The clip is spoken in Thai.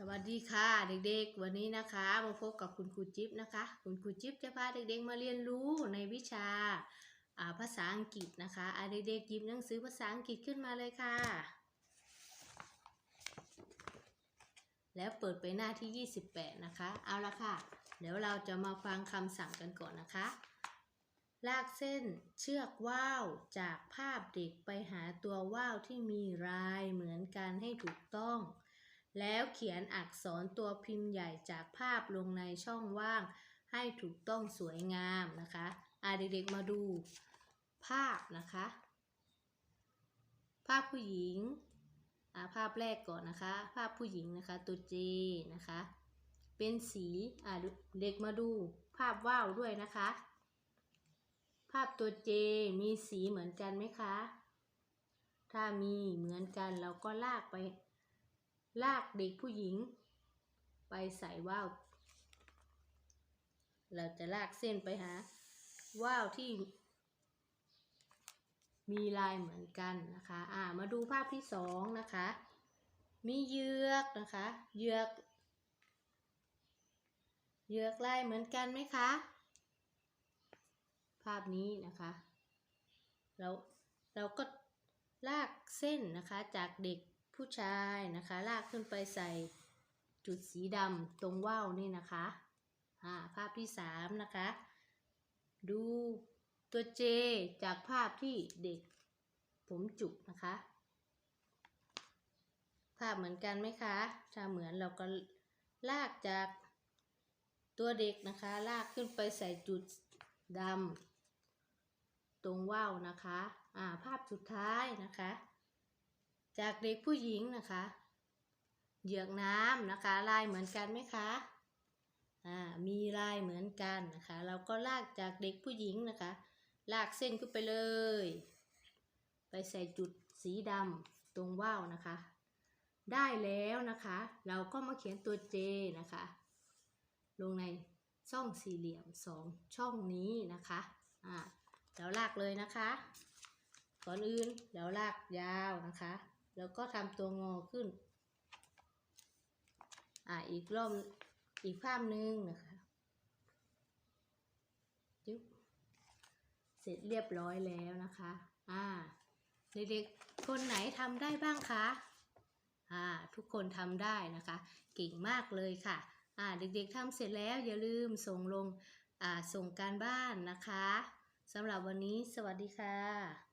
สวัสดีค่ะเด็กๆ วันนี้นะคะมาพบกับคุณครูจิ๊บนะคะ คุณครูจิ๊บจะพาเด็กๆมาเรียนรู้ในวิชาาภาษาอังกฤษนะคะเด็กๆหยิบหนังสือภาษาอังกฤษขึ้นมาเลยค่ะ แล้วเปิดไปหน้าที่ 28 นะคะ เอาละค่ะ เดี๋ยวเราจะมาฟังคำสั่งกันก่อนนะคะ ลากเส้นเชือกว่าวจากภาพเด็กไปหาตัวว่าวที่มีลายเหมือนกันให้ถูกต้อง แล้วเขียนอักษรตัวพิมพ์ใหญ่จากภาพลงในช่องว่างให้ถูกต้องสวยงามนะคะอาเด็กๆมาดูภาพนะคะ ภาพผู้หญิงภาพแรกก่อนนะคะ ภาพผู้หญิงนะคะตัว J นะคะ เป็นสีอ่าเด็กมาดูภาพว่าวด้วยนะคะ ภาพตัว J มีสีเหมือนกันไหมคะ ถ้ามีเหมือนกันเราก็ลากไป ลากเด็กผู้หญิง ไปใส่ว่าว เราจะลากเส้นไปหาว่าวที่ มีลายเหมือนกันนะคะ อ่า มาดูภาพที่สองนะคะ มีเยือกนะคะ เยือกเยือกลายเหมือนกันไหมคะ ภาพนี้นะคะเราเราก็ลากเส้นนะคะจากเด็ก ผู้ชายนะคะ ลากขึ้นไปใส่จุดสีดำตรงว่าวนี่นะคะภาพที่สามนะคะ ดูตัวเจจากภาพที่เด็กผมจุกนะคะ ภาพเหมือนกันไหมคะ ถ้าเหมือนเราก็ลากจากตัวเด็กนะคะ ลากขึ้นไปใส่จุดดำตรงว่าวนะคะ อ่า ภาพสุดท้ายนะคะ จากเด็กผู้หญิงนะคะ เหยือกน้ำนะคะ ลายเหมือนกันไหมคะอ่ามีลายเหมือนกันนะคะ เราก็ลากจากเด็กผู้หญิงนะคะ ลากเส้นขึ้นไปเลย ไปใส่จุดสีดำตรงว่าวนะคะ ได้แล้วนะคะ เราก็มาเขียนตัว J นะคะ ลงในช่องสี่เหลี่ยมสองช่องนี้นะคะอ่าเราลากเลยนะคะ ก่อนอื่นเดี๋ยวลากยาวนะคะ แล้วก็ทำตัวงอขึ้น อ่าอีกรอบอีกภาพหนึ่งนะคะจุ๊บเสร็จเรียบร้อยแล้วนะคะ อ่า เด็กๆ คนไหนทำได้บ้างคะ อ่า ทุกคนทำได้นะคะ เก่งมากเลยค่ะ อ่า เด็กๆทำเสร็จแล้วอย่าลืมส่งลง อ่า ส่งการบ้านนะคะสำหรับวันนี้สวัสดีค่ะ